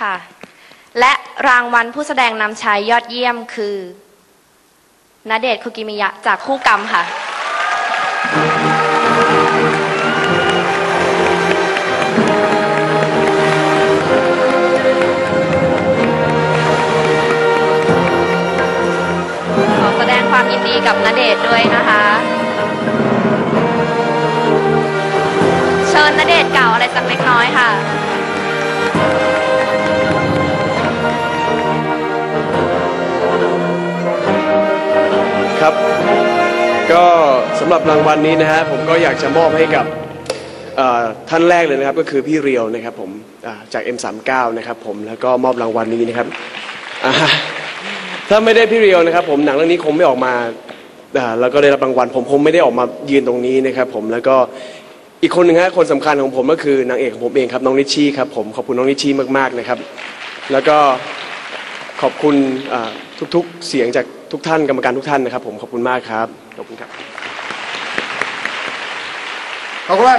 ค่ะ และรางวัลผู้แสดงนำชายยอดเยี่ยมคือณเดชน์คุกิมิยะจากคู่กรรมค่ะ ขอแสดงความยินดีกับณเดชน์ด้วยนะคะ เชิญณเดชน์กล่าวอะไรสักเล็กน้อยค่ะ ครับ ก็สำหรับรางวัลนี้นะฮะผมก็อยากจะมอบให้กับท่านแรกเลยนะครับก็คือพี่เรียวนะครับผมอ่าจาก M39 นะครับผมแล้วก็มอบรางวัลนี้นะครับถ้าไม่ได้พี่เรียวนะครับ ผมหนังเรื่องนี้คงไม่ออกมาาแล้วก็ได้รับรางวัลผมคงไม่ได้ออกมายืนตรงนี้นะครับ ผมแล้วก็อีกคนหนึ่งฮะคนสำคัญของผมก็คือนางเอกของผมเองครับน้องนิชชี่ครับผมขอบคุณน้องนิชชี่มากๆนะครับ แล้วก็ขอบคุณทุกๆเสียงจาก ทุกท่านกรรมการทุกท่านนะครับ ผมขอบคุณมากครับขอบคุณครับ ขอบคุณมาก